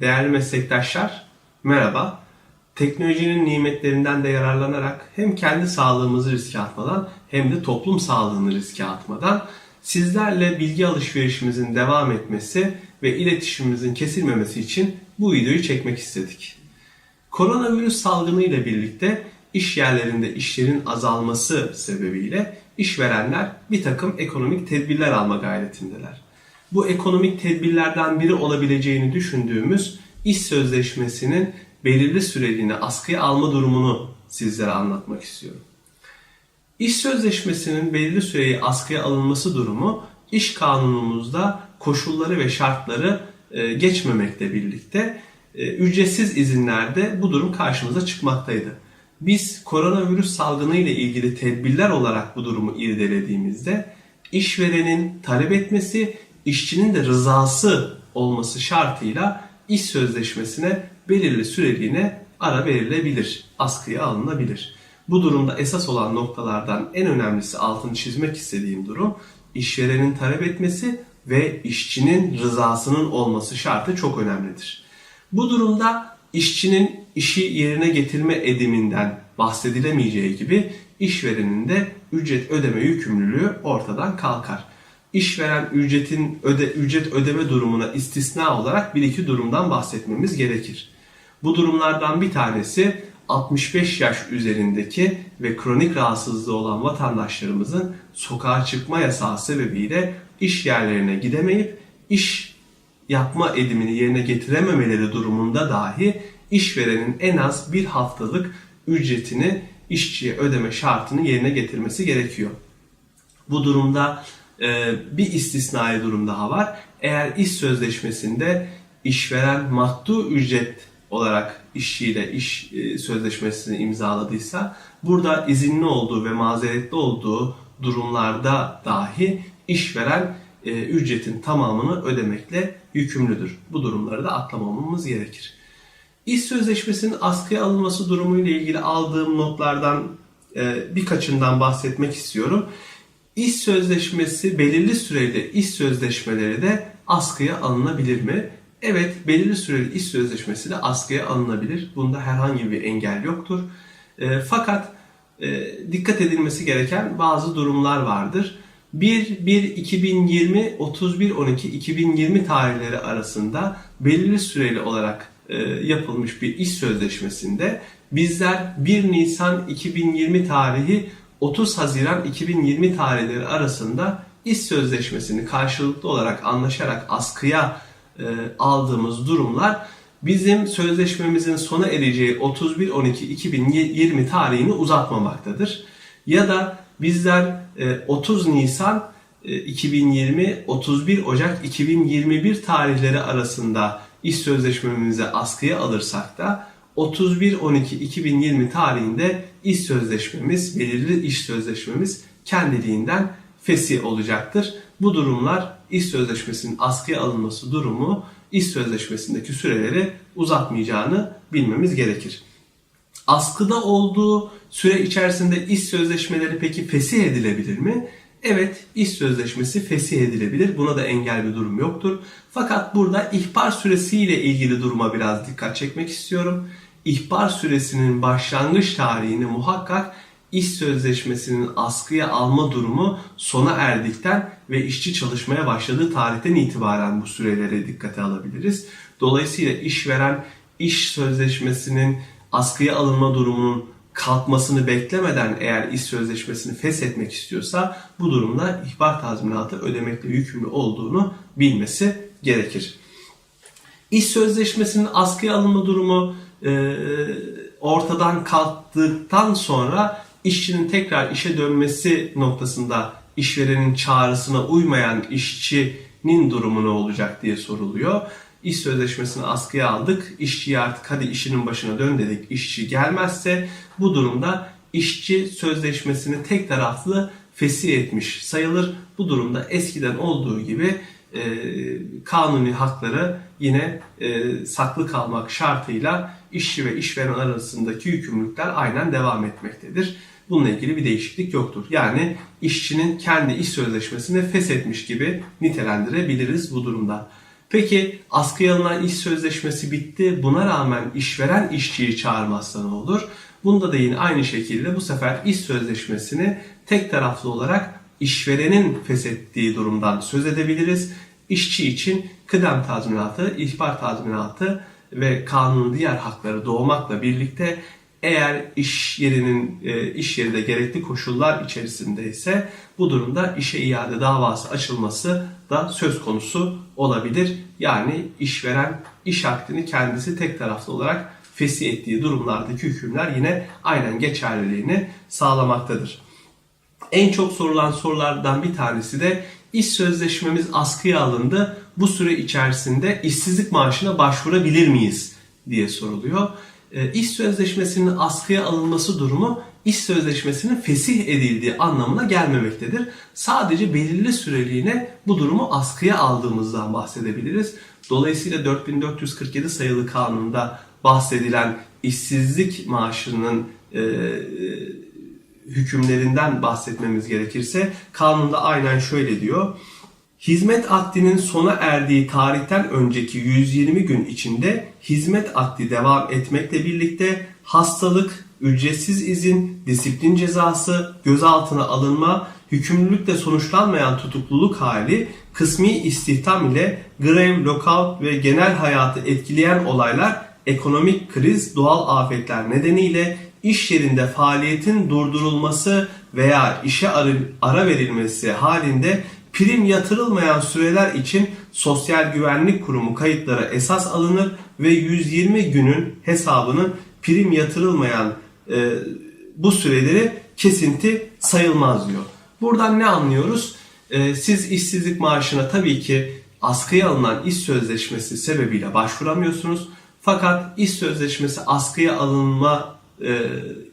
Değerli meslektaşlar, merhaba. Teknolojinin nimetlerinden de yararlanarak hem kendi sağlığımızı riske atmadan hem de toplum sağlığını riske atmadan sizlerle bilgi alışverişimizin devam etmesi ve iletişimimizin kesilmemesi için bu videoyu çekmek istedik. Koronavirüs salgını ile birlikte iş yerlerinde işlerin azalması sebebiyle işverenler bir takım ekonomik tedbirler alma gayretindeler. Bu ekonomik tedbirlerden biri olabileceğini düşündüğümüz iş sözleşmesinin belirli süreliğine askıya alma durumunu sizlere anlatmak istiyorum. İş sözleşmesinin belirli süreye askıya alınması durumu iş kanunumuzda koşulları ve şartları e, geçmemekle birlikte e, ücretsiz izinlerde bu durum karşımıza çıkmaktaydı. Biz koronavirüs salgını ile ilgili tedbirler olarak bu durumu irdelediğimizde işverenin talep etmesi, işçinin de rızası olması şartıyla iş sözleşmesine belirli süreliğine ara verilebilir, askıya alınabilir. Bu durumda esas olan noktalardan en önemlisi altını çizmek istediğim durum işverenin talep etmesi ve işçinin rızasının olması şartı çok önemlidir. Bu durumda işçinin işi yerine getirme ediminden bahsedilemeyeceği gibi işverenin de ücret ödeme yükümlülüğü ortadan kalkar. İşveren ücretin öde, ücret ödeme durumuna istisna olarak bir iki durumdan bahsetmemiz gerekir. Bu durumlardan bir tanesi 65 yaş üzerindeki ve kronik rahatsızlığı olan vatandaşlarımızın sokağa çıkma yasağı sebebiyle iş yerlerine gidemeyip iş yapma edimini yerine getirememeleri durumunda dahi işverenin en az bir haftalık ücretini işçiye ödeme şartını yerine getirmesi gerekiyor. Bu durumda bir istisnai durum daha var. Eğer iş sözleşmesinde işveren maddu ücret olarak işçiyle iş e, sözleşmesini imzaladıysa burada izinli olduğu ve mazeretli olduğu durumlarda dahi işveren e, ücretin tamamını ödemekle yükümlüdür. Bu durumları da atlamamamız gerekir. İş sözleşmesinin askıya alınması durumu ile ilgili aldığım notlardan e, birkaçından bahsetmek istiyorum. İş sözleşmesi belirli süreli iş sözleşmeleri de askıya alınabilir mi? Evet, belirli süreli iş sözleşmesi de askıya alınabilir. Bunda herhangi bir engel yoktur. E, fakat e, dikkat edilmesi gereken bazı durumlar vardır. 1-1-2020, 31-12-2020 tarihleri arasında belirli süreli olarak e, yapılmış bir iş sözleşmesinde bizler 1 Nisan 2020 tarihi 30 Haziran 2020 tarihleri arasında iş sözleşmesini karşılıklı olarak anlaşarak askıya e, aldığımız durumlar bizim sözleşmemizin sona ereceği 31-12-2020 tarihini uzatmamaktadır. Ya da bizler e, 30 Nisan e, 2020 31 Ocak 2021 tarihleri arasında iş sözleşmemizi askıya alırsak da 31-12-2020 tarihinde iş sözleşmemiz, belirli iş sözleşmemiz kendiliğinden fesih olacaktır. Bu durumlar iş sözleşmesinin askıya alınması durumu iş sözleşmesindeki süreleri uzatmayacağını bilmemiz gerekir. Askıda olduğu süre içerisinde iş sözleşmeleri peki fesih edilebilir mi? Evet, iş sözleşmesi fesih edilebilir. Buna da engel bir durum yoktur. Fakat burada ihbar süresiyle ilgili duruma biraz dikkat çekmek istiyorum. İhbar süresinin başlangıç tarihini muhakkak iş sözleşmesinin askıya alma durumu sona erdikten ve işçi çalışmaya başladığı tarihten itibaren bu sürelere dikkate alabiliriz. Dolayısıyla işveren iş sözleşmesinin askıya alınma durumunun kalkmasını beklemeden eğer iş sözleşmesini feshetmek istiyorsa bu durumda ihbar tazminatı ödemekle yükümlü olduğunu bilmesi gerekir. İş sözleşmesinin askıya alınma durumu e, ortadan kalktıktan sonra işçinin tekrar işe dönmesi noktasında işverenin çağrısına uymayan işçinin durumu ne olacak diye soruluyor. İş sözleşmesini askıya aldık. İşçiye artık hadi işinin başına dön dedik. İşçi gelmezse bu durumda işçi sözleşmesini tek taraflı fesih etmiş sayılır. Bu durumda eskiden olduğu gibi e, kanuni hakları yine e, saklı kalmak şartıyla işçi ve işveren arasındaki yükümlülükler aynen devam etmektedir. Bununla ilgili bir değişiklik yoktur. Yani işçinin kendi iş sözleşmesini feshetmiş gibi nitelendirebiliriz bu durumda. Peki askıya alınan iş sözleşmesi bitti. Buna rağmen işveren işçiyi çağırmazsa ne olur? Bunda da yine aynı şekilde bu sefer iş sözleşmesini tek taraflı olarak işverenin feshettiği durumdan söz edebiliriz. İşçi için kıdem tazminatı, ihbar tazminatı ve kanunun diğer hakları doğmakla birlikte eğer iş yerinin e, iş yeri de gerekli koşullar içerisinde ise bu durumda işe iade davası açılması da söz konusu olabilir. Yani işveren iş akdini kendisi tek taraflı olarak fesih ettiği durumlardaki hükümler yine aynen geçerliliğini sağlamaktadır. En çok sorulan sorulardan bir tanesi de iş sözleşmemiz askıya alındı. Bu süre içerisinde işsizlik maaşına başvurabilir miyiz diye soruluyor. E, İş sözleşmesinin askıya alınması durumu iş sözleşmesinin fesih edildiği anlamına gelmemektedir. Sadece belirli süreliğine bu durumu askıya aldığımızdan bahsedebiliriz. Dolayısıyla 4447 sayılı kanunda bahsedilen işsizlik maaşının e, hükümlerinden bahsetmemiz gerekirse kanunda aynen şöyle diyor. Hizmet akdinin sona erdiği tarihten önceki 120 gün içinde hizmet akdi devam etmekle birlikte hastalık, ücretsiz izin, disiplin cezası, gözaltına alınma, hükümlülükle sonuçlanmayan tutukluluk hali, kısmi istihdam ile grev, lockout ve genel hayatı etkileyen olaylar ekonomik kriz, doğal afetler nedeniyle iş yerinde faaliyetin durdurulması veya işe ara verilmesi halinde prim yatırılmayan süreler için Sosyal Güvenlik Kurumu kayıtlara esas alınır ve 120 günün hesabının prim yatırılmayan e, bu süreleri kesinti sayılmaz diyor. Buradan ne anlıyoruz? E, siz işsizlik maaşına tabii ki askıya alınan iş sözleşmesi sebebiyle başvuramıyorsunuz. Fakat iş sözleşmesi askıya alınma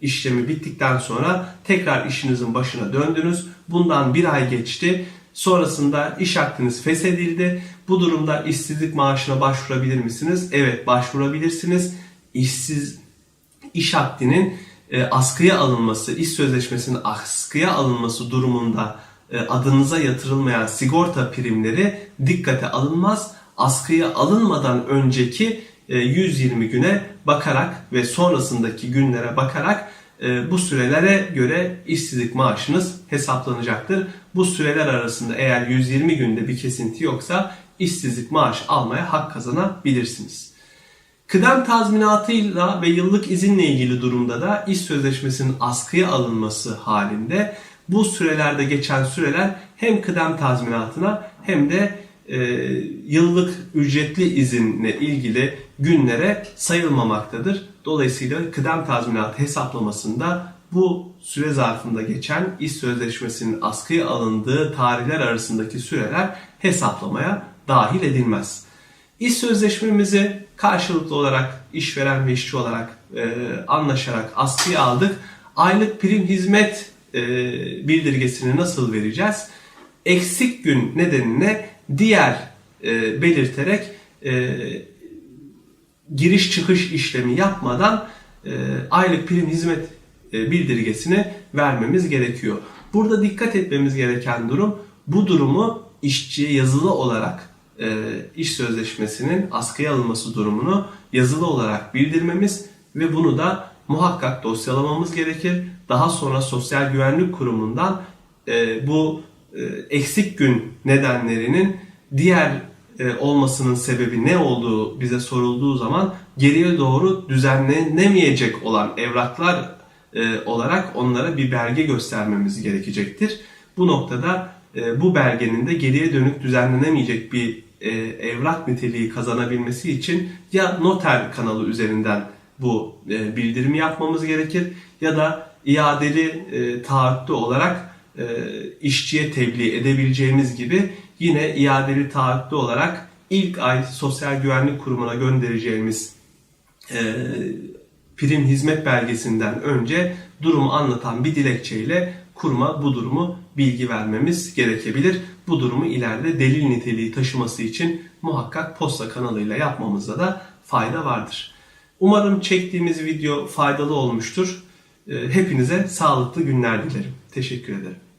işlemi bittikten sonra tekrar işinizin başına döndünüz. Bundan bir ay geçti. Sonrasında iş hakkınız feshedildi. Bu durumda işsizlik maaşına başvurabilir misiniz? Evet başvurabilirsiniz. İşsiz iş akdinin e, askıya alınması, iş sözleşmesinin askıya alınması durumunda e, adınıza yatırılmayan sigorta primleri dikkate alınmaz. Askıya alınmadan önceki e, 120 güne bakarak ve sonrasındaki günlere bakarak e, bu sürelere göre işsizlik maaşınız hesaplanacaktır. Bu süreler arasında eğer 120 günde bir kesinti yoksa işsizlik maaşı almaya hak kazanabilirsiniz. Kıdem tazminatıyla ve yıllık izinle ilgili durumda da iş sözleşmesinin askıya alınması halinde bu sürelerde geçen süreler hem kıdem tazminatına hem de e, yıllık ücretli izinle ilgili günlere sayılmamaktadır. Dolayısıyla kıdem tazminatı hesaplamasında bu süre zarfında geçen iş sözleşmesinin askıya alındığı tarihler arasındaki süreler hesaplamaya dahil edilmez. İş sözleşmemizi karşılıklı olarak işveren ve işçi olarak e, anlaşarak askıya aldık. Aylık prim hizmet e, bildirgesini nasıl vereceğiz? Eksik gün nedenine diğer e, belirterek e, giriş çıkış işlemi yapmadan e, aylık prim hizmet e, bildirgesini vermemiz gerekiyor. Burada dikkat etmemiz gereken durum bu durumu işçiye yazılı olarak e, iş sözleşmesinin askıya alınması durumunu yazılı olarak bildirmemiz ve bunu da muhakkak dosyalamamız gerekir. Daha sonra Sosyal Güvenlik Kurumu'ndan e, bu eksik gün nedenlerinin diğer e, olmasının sebebi ne olduğu bize sorulduğu zaman geriye doğru düzenlenemeyecek olan evraklar e, olarak onlara bir belge göstermemiz gerekecektir. Bu noktada e, bu belgenin de geriye dönük düzenlenemeyecek bir evrak niteliği kazanabilmesi için ya noter kanalı üzerinden bu bildirimi yapmamız gerekir ya da iadeli taahhütlü olarak işçiye tebliğ edebileceğimiz gibi yine iadeli taahhütlü olarak ilk ay Sosyal Güvenlik Kurumu'na göndereceğimiz e, prim hizmet belgesinden önce durumu anlatan bir dilekçeyle kuruma bu durumu bilgi vermemiz gerekebilir. Bu durumu ileride delil niteliği taşıması için muhakkak posta kanalıyla yapmamızda da fayda vardır. Umarım çektiğimiz video faydalı olmuştur. E, hepinize sağlıklı günler dilerim. Teşekkür ederim.